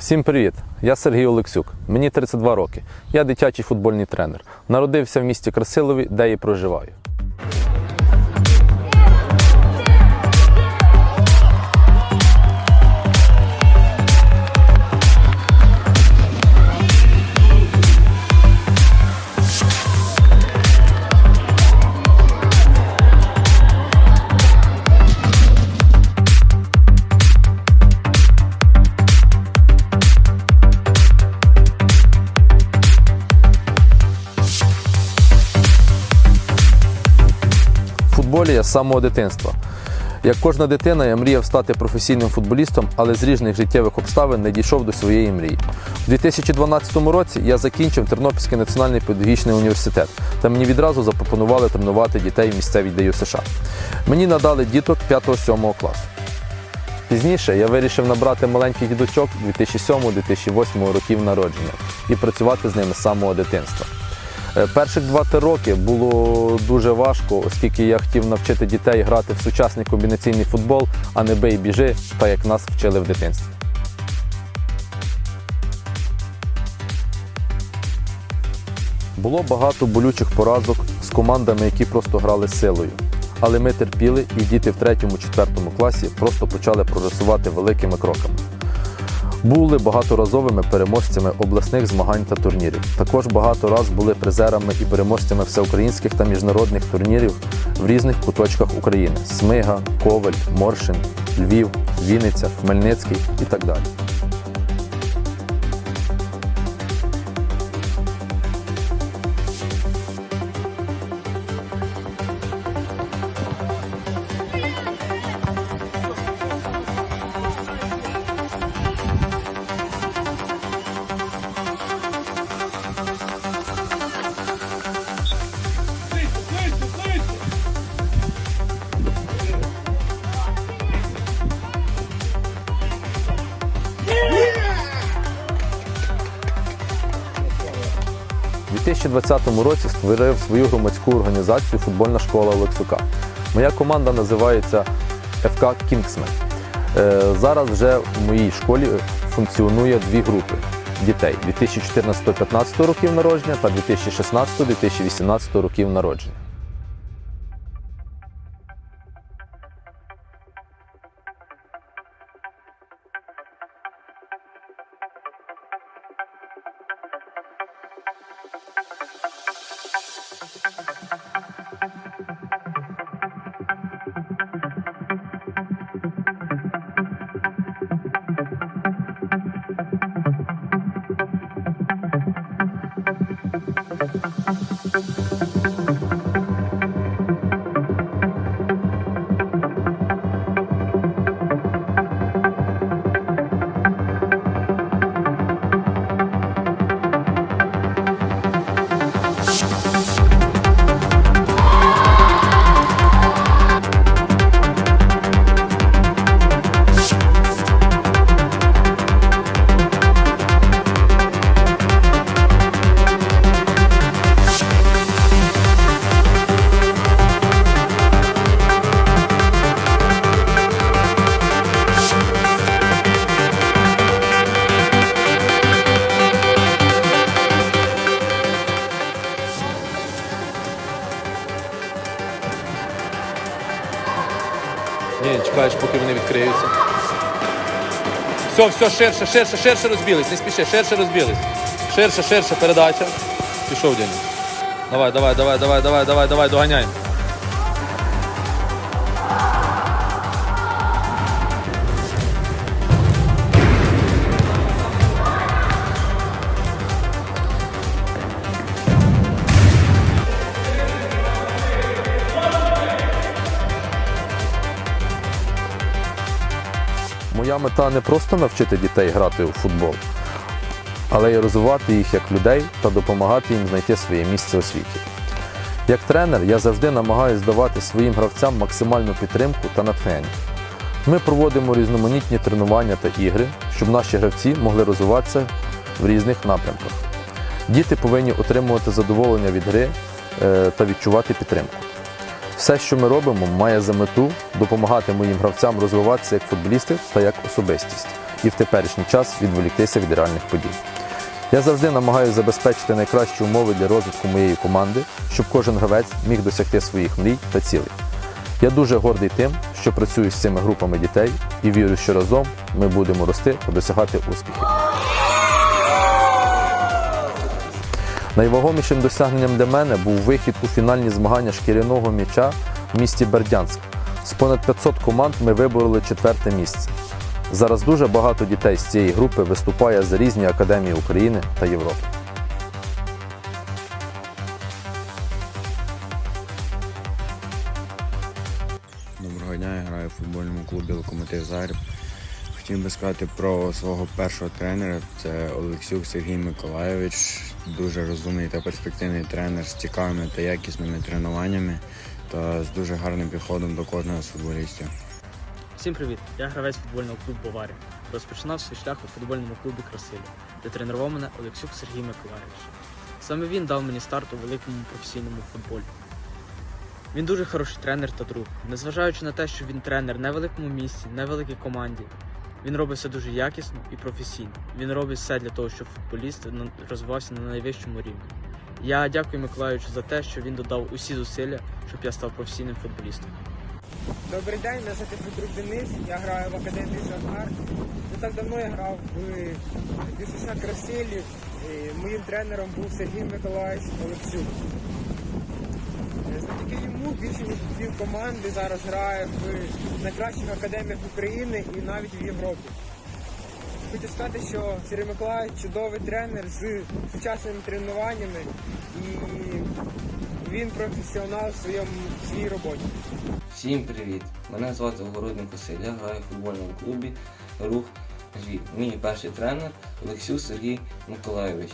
Всім привіт! Я Сергій Олексюк. Мені 32 роки. Я дитячий футбольний тренер. Народився в місті Красилові, де і проживаю. З самого дитинства. Як кожна дитина, я мріяв стати професійним футболістом, але з різних життєвих обставин не дійшов до своєї мрії. У 2012 році я закінчив Тернопільський національний педагогічний університет, та мені відразу запропонували тренувати дітей в місцевій ДЮСШ. США. Мені надали діток 5-7 класу. Пізніше я вирішив набрати маленьких діточок 2007-2008 років народження і працювати з ними з самого дитинства. Е, Перших 2-3 роки було дуже важко, оскільки я хотів навчити дітей грати в сучасний комбінаційний футбол, а не бий біжи, так як нас вчили в дитинстві. Було багато болючих поразок з командами, які просто грали силою. Але ми терпіли, і діти в 3-4 класі просто почали прогресувати великими кроками. Були багаторазовими переможцями обласних змагань та турнірів. Також багато раз були призерами і переможцями всеукраїнських та міжнародних турнірів в різних куточках України: Смига, Коваль, Моршин, Львів, Вінниця, Хмельницький і так далі. 2020 році створив свою громадську організацію Футбольна школа Олексюка. Моя команда називається ФК Кінгсмен. Е, Зараз вже в моїй школі функціонує дві групи дітей 2014-15 років народження та 2016-2018 років народження. Чекаєш, поки вони відкриються. Все, все, ширше, ширше, ширше розбілись, не спіши, ширше розбілись. Ширше, ширше, передача. Пішов Дені. Давай, давай, давай, давай, давай, давай, давай, доганяй. Моя мета не просто навчити дітей грати у футбол, але й розвивати їх як людей та допомагати їм знайти своє місце у світі. Як тренер я завжди намагаюся давати своїм гравцям максимальну підтримку та натхнення. Ми проводимо різноманітні тренування та ігри, щоб наші гравці могли розвиватися в різних напрямках. Діти повинні отримувати задоволення від гри е, та відчувати підтримку. Все, що ми робимо, має за мету допомагати моїм гравцям розвиватися як футболісти та як особистість і в теперішній час відволіктися від реальних подій. Я завжди намагаюся забезпечити найкращі умови для розвитку моєї команди, щоб кожен гравець міг досягти своїх мрій та цілей. Я дуже гордий тим, що працюю з цими групами дітей і вірю, що разом ми будемо рости та досягати успіхів. Найвагомішим досягненням для мене був вихід у фінальні змагання шкіряного м'яча в місті Бердянськ. З понад 500 команд ми вибороли четверте місце. Зараз дуже багато дітей з цієї групи виступає за різні академії України та Європи. Доброго дня, я граю в футбольному клубі Локомотив Заріб. Хотів би сказати про свого першого тренера. Це Олексюк Сергій Миколайович. Дуже розумний та перспективний тренер з цікавими та якісними тренуваннями та з дуже гарним підходом до кожного з футболістів. Всім привіт! Я гравець футбольного клубу Баварія. Розпочинав свій шлях у футбольному клубі Красилі, де тренував мене Олексюк Сергій Миколаївич. Саме він дав мені старт у великому професійному футболі. Він дуже хороший тренер та друг. Незважаючи на те, що він тренер не великому місці, не великій команді, він робить все дуже якісно і професійно. Він робить все для того, щоб футболіст розвивався на найвищому рівні. Я дякую Миколаївичу за те, що він додав усі зусилля, щоб я став професійним футболістом. Добрий день, мене звати Петрук Денис, я граю в Академії Жанар. Не так давно я грав в ДСШ Красилів. Моїм тренером був Сергій Миколаївич Олексюк. Е, Завдяки йому більше ніж пів команди зараз грає в найкращих академіях України і навіть в Європі. Хочу сказати, що Сергій Миколаївич чудовий тренер з сучасними тренуваннями і він професіонал в своєму в своїй роботі. Всім привіт! Мене звати Огородник Василь. Я граю в футбольному клубі Рух Львів. Мій перший тренер Олексій Сергій Миколайович.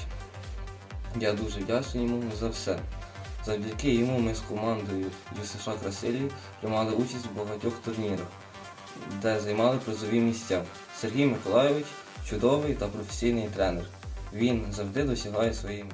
Я дуже вдячний йому за все. Завдяки йому ми з командою ЮСШ Красилів приймали участь у багатьох турнірах, де займали призові місця. Сергій Миколайович чудовий та професійний тренер. Він завжди досягає своєї